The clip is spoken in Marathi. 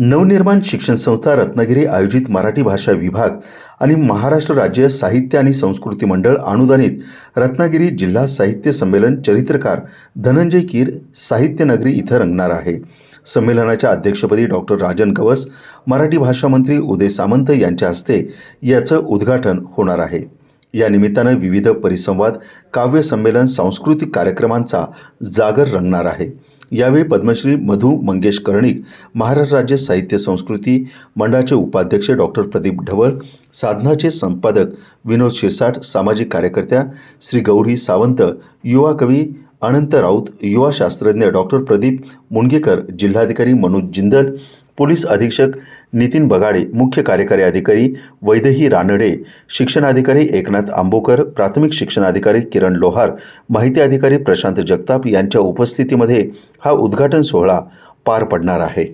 नवनिर्माण शिक्षण संस्था रत्नागिरी आयोजित मराठी भाषा विभाग आणि महाराष्ट्र राज्य साहित्य आणि संस्कृती मंडळ अनुदानित रत्नागिरी जिल्हा साहित्य संमेलन चरित्रकार धनंजय कीर साहित्यनगरी इथं रंगणार आहे. संमेलनाच्या अध्यक्षपदी डॉक्टर राजन कवस मराठी भाषा मंत्री उदय सामंत यांच्या हस्ते याचं उद्घाटन होणार आहे. या निमित्तानं विविध परिसंवाद काव्य संमेलन सांस्कृतिक कार्यक्रमांचा जागर रंगणार आहे. यावेळी पद्मश्री मधू मंगेश कर्णिक महाराष्ट्र राज्य साहित्य संस्कृती मंडळाचे उपाध्यक्ष डॉक्टर प्रदीप ढवळ साधनाचे संपादक विनोद शिरसाट सामाजिक कार्यकर्त्या श्री गौरी सावंत युवा कवी अनंत राऊत युवा शास्त्रज्ञ डॉक्टर प्रदीप मुणगेकर जिल्हाधिकारी मनोज जिंदल पोलीस अधीक्षक नितीन बगाडे मुख्य कार्यकारी अधिकारी वैदेही रानडे शिक्षणाधिकारी एकनाथ आंबोकर प्राथमिक शिक्षणाधिकारी किरण लोहार माहिती अधिकारी प्रशांत जगताप यांच्या उपस्थितीमध्ये हा उद्घाटन सोहळा पार पडणार आहे.